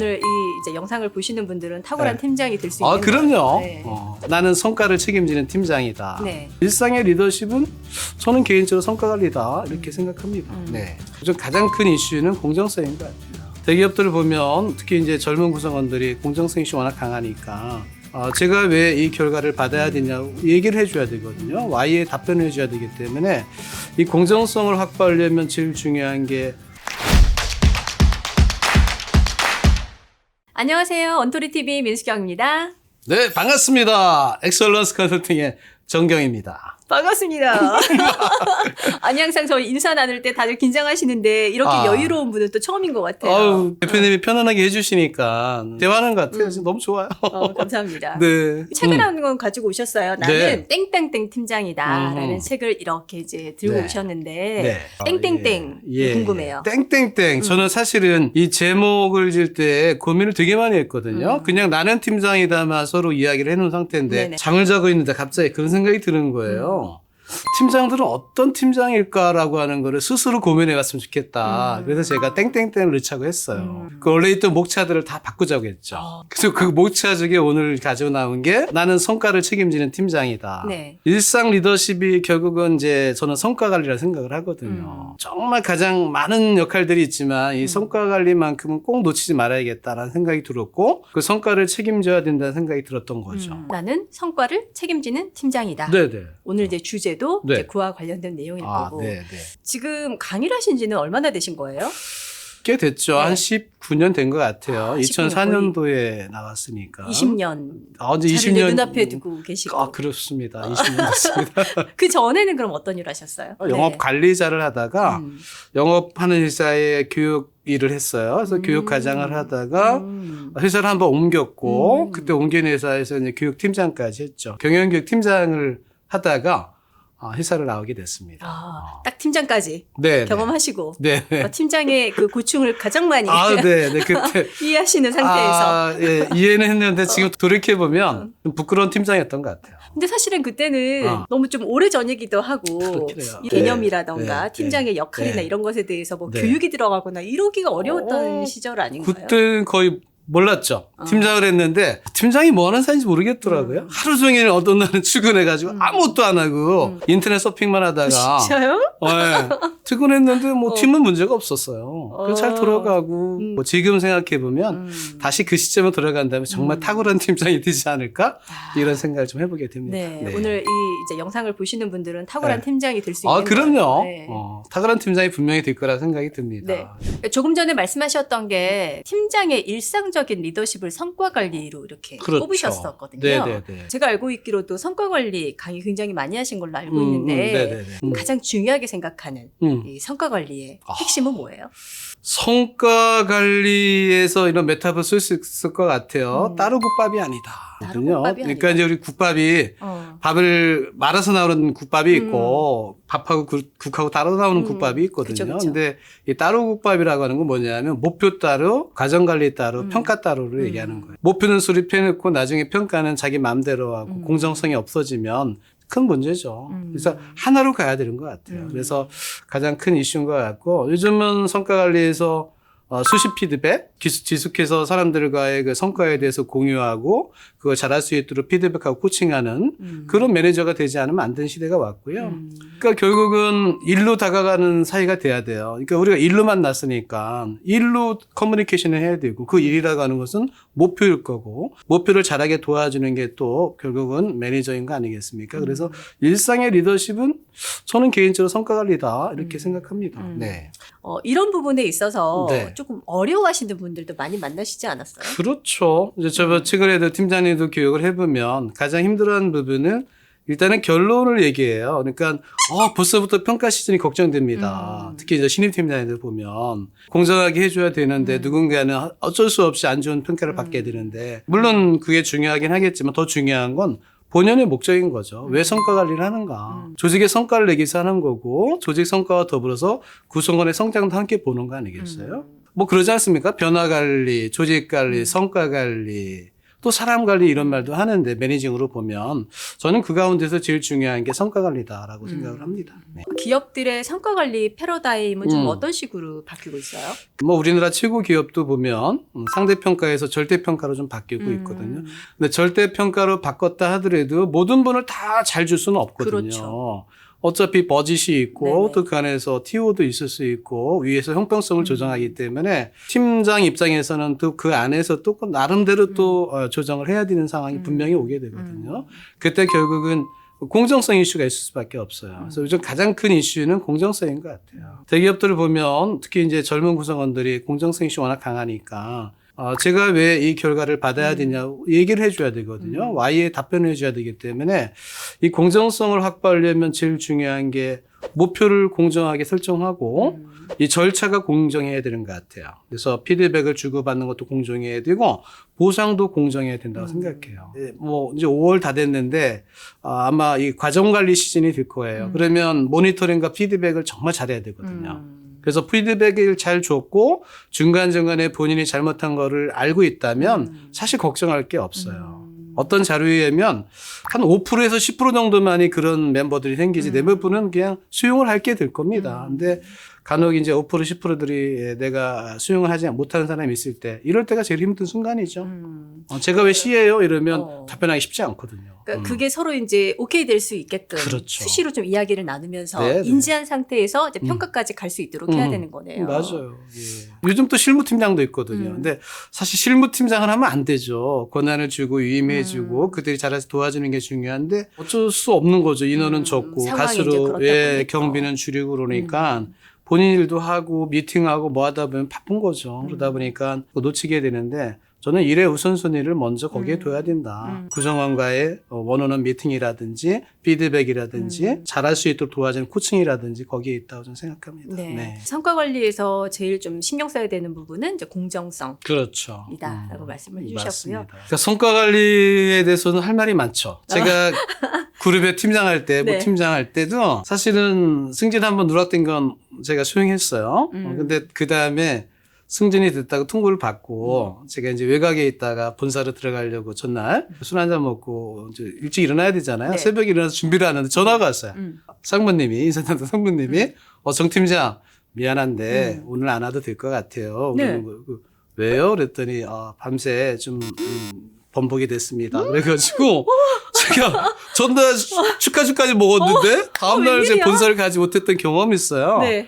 오늘 이 이제 영상을 보시는 분들은 탁월한 네. 팀장이 될 수 있는 아, 그럼요. 거예요. 네. 어, 나는 성과를 책임지는 팀장이다. 네. 일상의 리더십은 저는 개인적으로 성과 관리다 이렇게 생각합니다. 음. 네. 좀 가장 큰 이슈는 공정성인 것 같아요. 대기업들을 보면 특히 이제 젊은 구성원들이 공정성 이슈 워낙 강하니까 어, 제가 왜 이 결과를 받아야 되냐고 얘기를 해줘야 되거든요. Y에 답변을 해줘야 되기 때문에 이 공정성을 확보하려면 제일 중요한 게 안녕하세요. 언토리 TV 민수경입니다. 네, 반갑습니다. 엑설런스 컨설팅의 정경입니다. 반갑습니다. 아니 항상 저희 인사 나눌 때 다들 긴장하시는데 이렇게 아. 여유로운 분은 또 처음인 것 같아요. 아우, 대표님이 편안하게 해주시니까 대화하는 것 같아요. 지금 너무 좋아요. 어, 감사합니다. 네. 책을 음. 한권 가지고 오셨어요. 나는 네. 땡땡땡 팀장이다라는 음. 책을 이렇게 이제 들고 네. 오셨는데 네. 땡땡땡 예. 예. 궁금해요. 땡땡땡. 저는 사실은 이 제목을 질 때 고민을 되게 많이 했거든요. 음. 그냥 나는 팀장이다만 서로 이야기를 해놓은 상태인데 네네. 음. 장을 자고 있는데 갑자기 그런 생각이 드는 거예요. 팀장들은 어떤 팀장일까라고 하는 거를 스스로 고민해 봤으면 좋겠다. 음. 그래서 제가 땡땡땡을 넣자고 했어요. 음. 그 원래 있던 목차들을 다 바꾸자고 했죠. 어. 그래서 그 목차 중에 오늘 가지고 나온 게 나는 성과를 책임지는 팀장이다. 네. 일상 리더십이 결국은 이제 저는 성과 관리라 생각을 하거든요. 음. 정말 가장 많은 역할들이 있지만 이 성과 관리만큼은 꼭 놓치지 말아야겠다라는 생각이 들었고 그 성과를 책임져야 된다는 생각이 들었던 거죠. 음, 나는 성과를 책임지는 팀장이다. 네네. 오늘 이제 주제 도 네. 이제 그와 관련된 내용일 아, 거고 네 네. 지금 강의를 하신 지는 얼마나 되신 거예요? 꽤 됐죠. 네. 한 19년 된 것 같아요. 아, 2004년도에 나왔으니까. 20년 아, 이제 자리를 20년. 눈앞에 두고 계시고 아, 그렇습니다. 20년 됐습니다. 그 전에는 그럼 어떤 일 하셨어요? 영업 네. 관리자를 하다가 음. 영업하는 회사에 교육 일을 했어요. 그래서 음. 교육 과장을 하다가 음. 회사를 한번 옮겼고 음. 그때 옮긴 회사에서 이제 교육팀장까지 했죠. 경영교육 팀장을 하다가 아, 회사를 나오게 됐습니다. 아, 딱 팀장까지 네, 경험하시고 네. 네. 어, 팀장의 그 고충을 가장 많이 아, 네, 네. 그때 이해하시는 상태에서 어. 아, 예, 이해는 했는데 지금 돌이켜 보면 좀 부끄러운 팀장이었던 것 같아요. 근데 사실은 그때는 어. 너무 좀 오래 전이기도 하고 네. 개념이라던가 네. 팀장의 역할이나 네. 이런 것에 대해서 뭐 네. 교육이 들어가거나 이러기가 어려웠던 어, 시절 아닌가요? 그때는 거의 몰랐죠. 어. 팀장을 했는데 팀장이 뭐 하는 사람인지 모르겠더라고요. 음. 하루 종일 어떤 날은 출근해가지고 음. 아무것도 안 하고 음. 인터넷 서핑만 하다가 진짜요? 네. 퇴근했는데 뭐 어. 팀은 문제가 없었어요. 그래서 잘 어. 돌아가고 음. 뭐 지금 생각해 보면 음. 다시 그 시점에 돌아간다면 정말 음. 탁월한 팀장이 되지 않을까 아. 이런 생각을 좀 해보게 됩니다. 네, 오늘 이 이제 영상을 보시는 분들은 탁월한 네. 팀장이 될수아 있는 그럼요. 거예요. 네. 어, 탁월한 팀장이 분명히 될 거라 생각이 듭니다. 조금 전에 말씀하셨던 게 팀장의 일상적인 리더십을 성과 관리로 이렇게 그렇죠. 뽑으셨었거든요. 네네네. 제가 알고 있기로도 성과 관리 강의 굉장히 많이 하신 걸로 알고 음, 있는데 음, 네네네. 음. 가장 중요하게 생각하는 음. 이 성과 관리의 아. 핵심은 뭐예요? 성과 관리에서 이런 메타for 쓸수 있을 것 같아요. 음. 따로 국밥이 아니다. 따로 국밥이 그러니까 아니다. 이제 우리 국밥이 어. 밥을 말아서 나오는 국밥이 있고 밥하고 국- 국하고 따로 나오는 음, 국밥이 있거든요. 그쵸, 그쵸. 근데 이 따로 국밥이라고 하는 건 뭐냐면 목표 따로, 과정 관리 따로, 음. 평가 따로를 음. 얘기하는 거예요. 목표는 수립해 놓고 나중에 평가는 자기 마음대로 하고 음. 공정성이 없어지면 큰 문제죠. 음. 그래서 하나로 가야 되는 것 같아요. 음. 그래서 가장 큰 이슈인 것 같고 요즘은 성과 관리에서 어, 수시 피드백, 지속해서 사람들과의 그 성과에 대해서 공유하고 그걸 잘할 수 있도록 피드백하고 코칭하는 음. 그런 매니저가 되지 않으면 안 되는 시대가 왔고요. 음. 그러니까 결국은 일로 다가가는 사이가 돼야 돼요. 그러니까 우리가 일로 만 났으니까 일로 커뮤니케이션을 해야 되고 그 일이라고 하는 것은 목표일 거고 목표를 잘하게 도와주는 게 또 결국은 매니저인 거 아니겠습니까? 음. 그래서 일상의 리더십은 저는 개인적으로 성과 관리다 이렇게 음. 생각합니다. 음. 네. 어, 이런 부분에 있어서 네. 조금 어려워하시는 분들도 많이 만나시지 않았어요? 그렇죠. 이제 저 음. 최근에도 팀장님도 교육을 해보면 가장 힘들어하는 부분은 일단은 결론을 얘기해요. 그러니까 어, 벌써부터 평가 시즌이 걱정됩니다. 음. 특히 이제 신입 팀장님들 보면 공정하게 해줘야 되는데 음. 누군가는 어쩔 수 없이 안 좋은 평가를 음. 받게 되는데 물론 그게 중요하긴 하겠지만 더 중요한 건 본연의 목적인 거죠. 왜 음. 성과 관리를 하는가? 음. 조직의 성과를 내기 위해서 하는 거고 조직 성과와 더불어서 구성원의 성장도 함께 보는 거 아니겠어요? 음. 뭐 그러지 않습니까? 변화 관리, 조직 관리, 음. 성과 관리, 또 사람 관리 이런 말도 하는데 매니징으로 보면 저는 그 가운데서 제일 중요한 게 성과 관리다라고 음. 생각을 합니다. 네. 기업들의 성과 관리 패러다임은 좀 음. 어떤 식으로 바뀌고 있어요? 뭐 우리나라 최고 기업도 보면 음, 상대 평가에서 절대 평가로 좀 바뀌고 음. 있거든요. 근데 절대 평가로 바꿨다 하더라도 모든 분을 다 잘 줄 수는 없거든요. 그렇죠. 어차피 버짓이 있고 네네. 또 그 안에서 TO도 있을 수 있고 위에서 형평성을 음. 조정하기 때문에 팀장 입장에서는 또 그 안에서 또 나름대로 또 어, 조정을 해야 되는 상황이 음. 분명히 오게 되거든요. 음. 그때 결국은 공정성 이슈가 있을 수밖에 없어요. 그래서 요즘 가장 큰 이슈는 공정성인 것 같아요. 대기업들을 보면 특히 이제 젊은 구성원들이 공정성 이슈 워낙 강하니까 어, 제가 왜 이 결과를 받아야 음. 되냐 얘기를 해줘야 되거든요. 음. Y에 답변을 해줘야 되기 때문에 이 공정성을 확보하려면 제일 중요한 게 목표를 공정하게 설정하고 음. 이 절차가 공정해야 되는 것 같아요. 그래서 피드백을 주고받는 것도 공정해야 되고 보상도 공정해야 된다고 음. 생각해요. 예, 뭐 이제 5월 다 됐는데 아, 아마 이 과정 관리 시즌이 될 거예요. 음. 그러면 모니터링과 피드백을 정말 잘해야 되거든요. 음. 그래서 피드백을 잘 줬고 중간중간에 본인이 잘못한 거를 알고 있다면 음. 사실 걱정할 게 없어요. 음. 어떤 자료에 의하면 한 5%에서 10% 정도만이 그런 멤버들이 생기지 음. 대부분은 그냥 수용을 할게 될 겁니다. 음. 근데 간혹 이제 5% 10%들이 내가 수용을 하지 못하는 사람이 있을 때 이럴 때가 제일 힘든 순간이죠. 음. 어, 제가 왜 C예요? 이러면 어. 답변하기 쉽지 않거든요. 그러니까 음. 그게 서로 이제 오케이 될 수 있게끔 그렇죠. 수시로 좀 이야기를 나누면서 네, 네. 인지한 상태에서 이제 음. 평가까지 갈수 있도록 해야 음. 되는 거네요. 맞아요. 예. 요즘 또 실무팀장도 있거든요. 음. 근데 사실 실무팀장을 하면 안 되죠. 권한을 주고 위임해 주고 음. 그들이 잘해서 도와주는 게 중요한데 어쩔 수 없는 거죠. 인원은 음, 적고 가수로 예. 경비는 줄이고 그러니까 음. 본인 일도 하고 미팅하고 뭐 하다 보면 바쁜 거죠. 그러다 음. 보니까 또 놓치게 되는데 저는 일의 우선순위를 먼저 거기에 음. 둬야 된다. 음. 구성원과의 어, 원원원 미팅이라든지 피드백이라든지 음. 잘할 수 있도록 도와주는 코칭이라든지 거기에 있다고 저는 생각합니다. 네. 성과 관리에서 제일 좀 신경 써야 되는 부분은 이제 공정성. 그렇죠. 이다라고 말씀을 해주셨고요. 맞습니다. 그러니까 성과 관리에 대해서는 할 말이 많죠. 제가 그룹에 팀장할 때, 뭐 네. 팀장할 때도 사실은 승진 한번 누락된 건 제가 수용했어요. 음. 어, 근데 그 다음에 승진이 됐다고 통보를 받고 제가 이제 외곽에 있다가 본사로 들어가려고 전날 술 한잔 먹고 이제 일찍 일어나야 되잖아요. 네. 새벽에 일어나서 준비를 하는데 전화가 왔어요. 음. 상무님이 인사팀장 상무님이 어 정 팀장 미안한데 음. 오늘 안 와도 될 것 같아요. 네. 거- 그, 왜요? 그랬더니 어, 밤새 좀 음, 번복이 됐습니다. 그래가지고 제가 전날 축하 주까지 먹었는데 다음날 제 웬일이야? 본사를 가지 못했던 경험이 있어요. 네.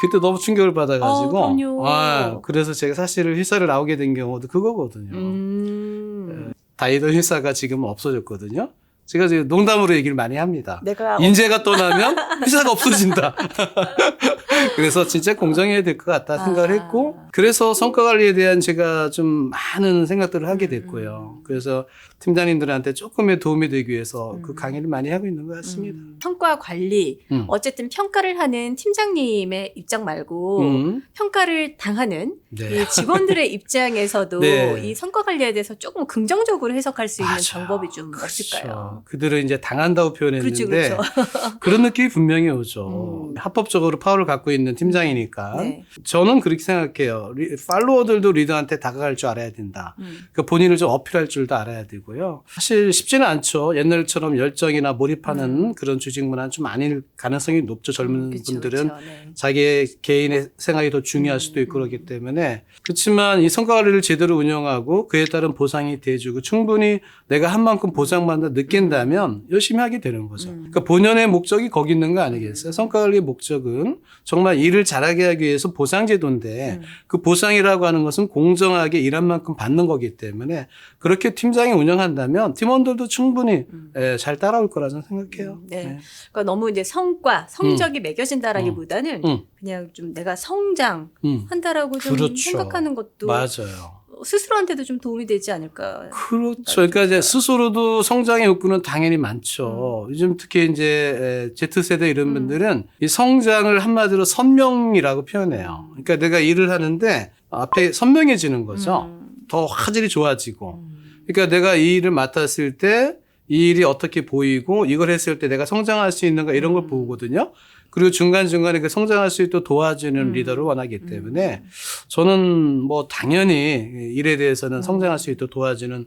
그때 너무 충격을 받아가지고 어. 아, 그래서 제가 사실은 회사를 나오게 된 경우도 그거거든요. 음. 다니던 회사가 지금 은 없어졌거든요. 제가 지금 농담으로 얘기를 많이 합니다. 인재가 떠나면 회사가 없어진다. 그래서 진짜 공정해야 될 것 같다 생각을 아. 했고, 그래서 성과 관리에 대한 제가 좀 많은 생각들을 하게 됐고요. 음. 그래서 팀장님들한테 조금의 도움이 되기 위해서 그 음. 강의를 많이 하고 있는 것 같습니다. 음, 평가 관리 음. 어쨌든 평가를 하는 팀장님의 입장 말고 음. 평가를 당하는 네. 이 직원들의 입장에서도 네. 이 성과 관리에 대해서 조금 긍정적으로 해석할 수 있는 맞아요. 방법이 좀 그렇죠. 없을까요? 그들은 이제 당한다고 표현했는데 그렇죠, 그렇죠. 그런 느낌이 분명히 오죠. 음. 합법적으로 파워를 갖고 있는 팀장이니까. 네. 저는 그렇게 생각해요. 리- 팔로워들도 리더한테 다가갈 줄 알아야 된다. 음. 그러니까 본인을 좀 어필할 줄도 알아야 되고요. 사실 쉽지는 않죠. 옛날처럼 열정이나 몰입하는 음. 그런 조직 문화는 좀 아닐 가능성이 높죠. 젊은 그쵸, 분들은 그쵸, 네. 자기의 개인의 생각이 더 중요할 수도 있고 음. 그렇기 때문에 그렇지만 이 성과 관리를 제대로 운영하고 그에 따른 보상이 돼주고 충분히 내가 한 만큼 보상받는다 느낀다면 열심히 하게 되는 거죠. 음. 그러니까 본연의 목적이 거기 있는 거 아니겠어요? 성과 관리의 목적은 정말 일을 잘하게 하기 위해서 보상 제도인데 음. 그 보상이라고 하는 것은 공정하게 일한 만큼 받는 거기 때문에 그렇게 팀장이 운영한다면 팀원들도 충분히 음. 예, 잘 따라올 거라 저는 생각해요. 음, 네. 그러니까 너무 이제 성과, 성적이 매겨진다라기보다는 음. 그냥 좀 내가 성장 음, 한다라고 좀 그렇죠. 생각하는 것도 맞아요. 스스로한테도 좀 도움이 되지 않을까. 그렇죠. 그러니까 이제 스스로도 성장의 욕구는 당연히 많죠. 음. 요즘 특히 이제 Z 세대 이런 분들은 이 성장을 한마디로 선명이라고 표현해요. 그러니까 내가 일을 하는데 앞에 선명해지는 거죠. 음. 더 화질이 좋아지고. 음. 그러니까 내가 이 일을 맡았을 때 이 일이 어떻게 보이고 이걸 했을 때 내가 성장할 수 있는가 이런 걸 음. 보거든요. 그리고 중간중간에 그 성장할 수 있도록 도와주는 음. 리더를 원하기 때문에 음. 저는 뭐 당연히 일에 대해서는 음. 성장할 수 있도록 도와주는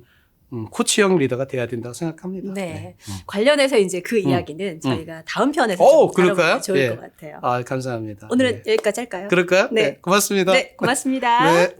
음, 코치형 리더가 돼야 된다고 생각합니다. 네. 음. 관련해서 이제 그 이야기는 저희가 다음 편에서 오, 그럴까요? 좋을 예. 것 같아요. 아, 감사합니다. 오늘은 네. 여기까지 할까요? 그럴까요? 네. 고맙습니다. 네, 고맙습니다. 네.